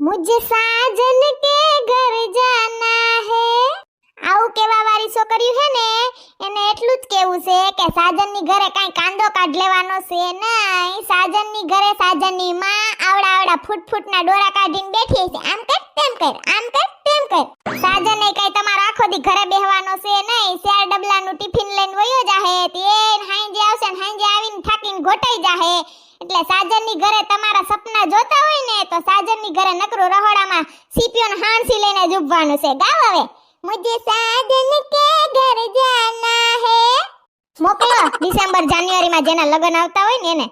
મુજે સાજન કે ઘર જાના હે આવું કેવા વાળી છોકરી છે ને એને એટલું જ કેવું છે કે સાજનની ઘરે કાંઈ કાંદો કાઢ લેવાનો છે નહીં સાજનની ઘરે સાજનની માં આવડા આવડા ફૂટ ફૂટના ડોરા કાઢીને બેઠી છે। આમ કર, તેમ કર, આમ કર, તેમ કર। સાજન એ કઈ તમારો આખો દી ઘરે બેહવાનો છે નહીં। શેર ડબલાનું ટિફિન લઈને વયો જાહે, તે હાંજે આવશે ને હાંજે આવીને થાકીને ઘોટાઈ જાહે। એટલે સાજનની ઘરે તમારા સપના જોતા નથી ઘરે નકરો રહોડામાં સીપીઓન હાંસી લઈને જ ઉભવાનું છે. ગાવ હવે. મુજે સાજન કે ઘર જાના હે? મોકલો. ડિસેમ્બર જાન્યુઆરીમાં જેના લગ્ન આવતા હોય ને એને.